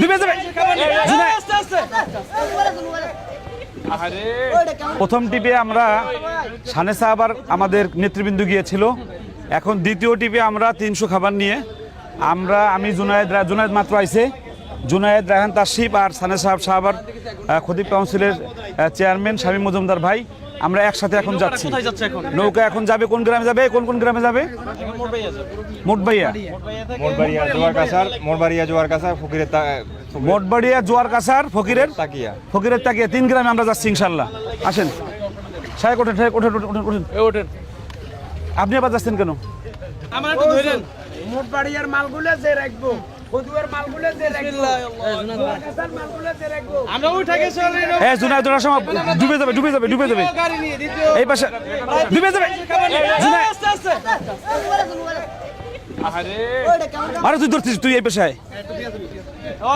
ডুবে যাবে প্রথম টিপে আমরা সানে সাহাবার আমাদের নেতৃবৃন্দ গিয়েছিল। এখন দ্বিতীয় টিপে আমরা তিনশো খাবার নিয়ে আমরা আমি জুনায়েদ জুনায়েদ মাত্র আইছে। জুনায়েদ রাহান তাসিফ আর সানে সাহাব সাহাবার খতিব কাউন্সিলের চেয়ারম্যান শামীম মজুমদার ভাই। আমরা একসাথে এখন যাচ্ছি? নৌকা এখন যাবে কোন গ্রামে যাবে? কোন কোন গ্রামে যাবে? মোটবাইয়া মোরবাড়িয়া জোয়ার কাছার মোরবাড়িয়া জোয়ার কাছার ফকিরের মোটবাড়িয়া জোয়ার কাছার ফকিরের তাকিয়া। ফকিরের তাকিয়া। তিন গ্রামে আমরা যাচ্ছি ইনশাল্লাহ আসেন। সাহেব ওঠেন সাহেব ওঠেন ওঠেন ওঠেন। ওঠেন। আপনি আবার যাচ্ছেন কেন? আমার একটু ধরেন। মোট বাড়িয়ার মালগুলো যে রাখব। হ্যাঁ ডুবে যাবে ডুবে যাবে ডুবে যাবে। গাড়ি নিয়ে দ্বিতীয়। এই পাশে ডুবে যাবে। আরে তুই ধরছিস তুই এই পেশায়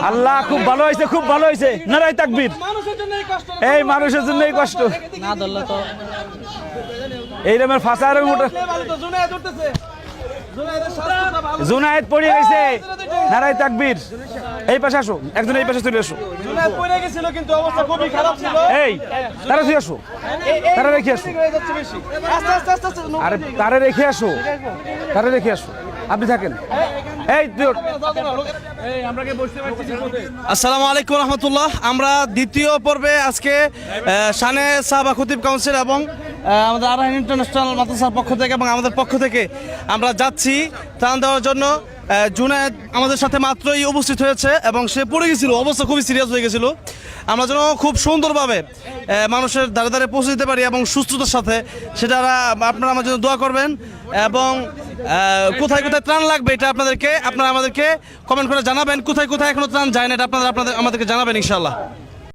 আল্লাহ খুব ভালো হয়েছে খুব ভালো হয়েছে। নারাই তাকবীর। মানুষের জন্য এই মানুষের জন্য এই কষ্ট। না এই রকমের ফাঁসা আর জুনায়েদ পড়ে গেছে। নারাই তাকবীর। এই পাশে আসো। একজন এই পাশে চলে আসো। কিন্তু অবস্থা খুবই খারাপ ছিল। এই তারা তুই আসো। তারা রেখে আসো। আরে তারে রেখে আসো। তারে রেখে আসো। আপনি থাকেন। এই আসসালামু আলাইকুম রহমতুল্লাহ। আমরা দ্বিতীয় পর্বে আজকে সানে শানে সাহাবা খতিব কাউন্সিল এবং আমাদের আরহান ইন্টারন্যাশনাল মাদ্রাসার পক্ষ থেকে এবং আমাদের পক্ষ থেকে আমরা যাচ্ছি ত্রাণ দেওয়ার জন্য। জুনায়েদ আমাদের সাথে মাত্রই উপস্থিত হয়েছে এবং সে পড়ে গেছিল, অবস্থা খুবই সিরিয়াস হয়ে গেছিল। আমরা যেন খুব সুন্দরভাবে মানুষের ধারে ধারে পৌঁছে দিতে পারি এবং সুস্থতার সাথে সেটা আপনারা আমার জন্য দোয়া করবেন এবং কোথায় কোথায় ত্রাণ লাগবে এটা আপনাদেরকে, আপনারা আমাদেরকে কমেন্ট করে জানাবেন। কোথায় কোথায় এখনও ত্রাণ যায় না এটা আপনারা, আপনাদের, আমাদেরকে জানাবেন ইনশাল্লাহ